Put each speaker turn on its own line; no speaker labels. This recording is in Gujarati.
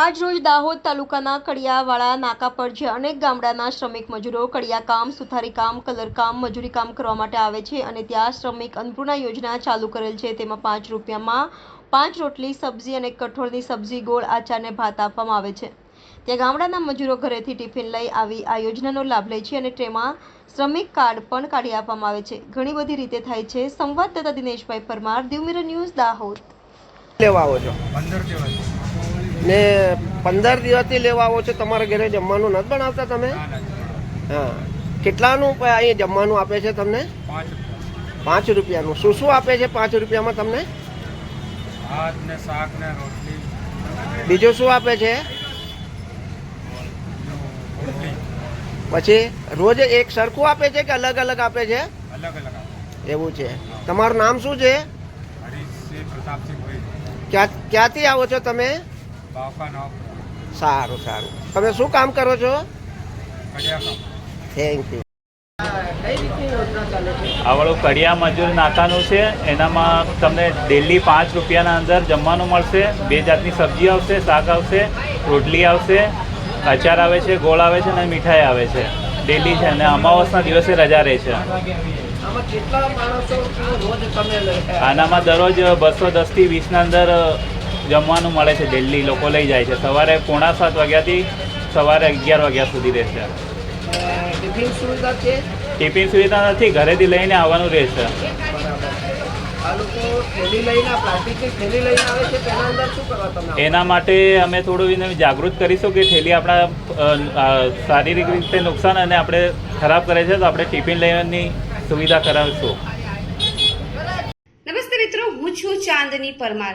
આજ રોજ દાહોદ તાલુકાના કડિયાવાળા નાકા પર જે અનેક ગામડાના શ્રમિક મજૂરો કડિયા કામ સુથારી કામ કલર કામ મજૂરી કામ કરવા માટે આવે છે અને ત્યાં શ્રમિક અન્નપૂર્ણા યોજના ચાલુ કરેલ છે. તેમાં પાંચ રૂપિયામાં પાંચ રોટલી સબ્જી અને કઠોળની સબ્જી ગોળ આચાર અને ભાત આપવામાં આવે છે. ત્યાં ગામડાના મજૂરો ઘરેથી ટિફિન લઈ આવી આ યોજનાનો લાભ લે છે અને તેમાં શ્રમિક કાર્ડ પણ કાઢી આપવામાં આવે છે. ઘણી બધી રીતે થાય છે. સંવાદદાતા દિનેશભાઈ પરમાર દિવમીરા ન્યૂઝ દાહોદ.
લેવા આવો છો.
પંદર દિવસ.
ને પંદર દિવસથી લેવા આવો છો તમારા ઘરે જમવાનું નથી બનાવતા તમે? હા. કેટલાનું અહીંયા અહીં જમવાનું આપે છે તમને?
પાંચ
રૂપિયાનું. શું શું આપે છે પાંચ રૂપિયામાં તમને? બીજું શું આપે છે? પછી રોજ એક સરખું આપે છે કે અલગ અલગ આપે છે? એવું છે. તમારું નામ શું છે? ક્યાંથી આવો છો તમે? સારું સારું. તમે શું કામ કરો છો? થેન્ક યુ
આ વાળું કડિયા મજૂર નાકાનું છે. એનામાં તમને ડેલી પાંચ રૂપિયાના અંદર જમવાનું મળશે. બે જાતની સબ્જી આવશે શાક આવશે રોટલી આવશે અચાર આવે છે ગોળ આવે છે અને મીઠાઈ આવે છે. ડેલી છે અને અમાવસના દિવસે રજા રહે છે.
આમાં કેટલા માણસો રોજ તમે
આનામાં દરરોજ બસો દસથી વીસના અંદર જમવાનું મળે છે ડેલી લોકો લઈ જાય છે. સવારે પોણા સાત વાગ્યાથી સવારે અગિયાર વાગ્યા સુધી રહેશે
ટિફિન સુવિધા છે?
ટિફિન સુવિધા નથી ઘરેથી લઈને આવવાનું રહેશે
આ લોકો થેલી લઈને પ્લાસ્ટિકની થેલી લઈને આવે છે તેના અંદર શું કરવા તમે
એના માટે અમે થોડું એને જાગૃત કરીશું કે થેલી આપણા શારીરિક રીતે નુકસાન અને આપણે ખરાબ કરે છે તો આપણે ટિફિન લેવાની સુવિધા કરાવીશું.
નમસ્તે મિત્રો હું છું ચાંદની પરમાર.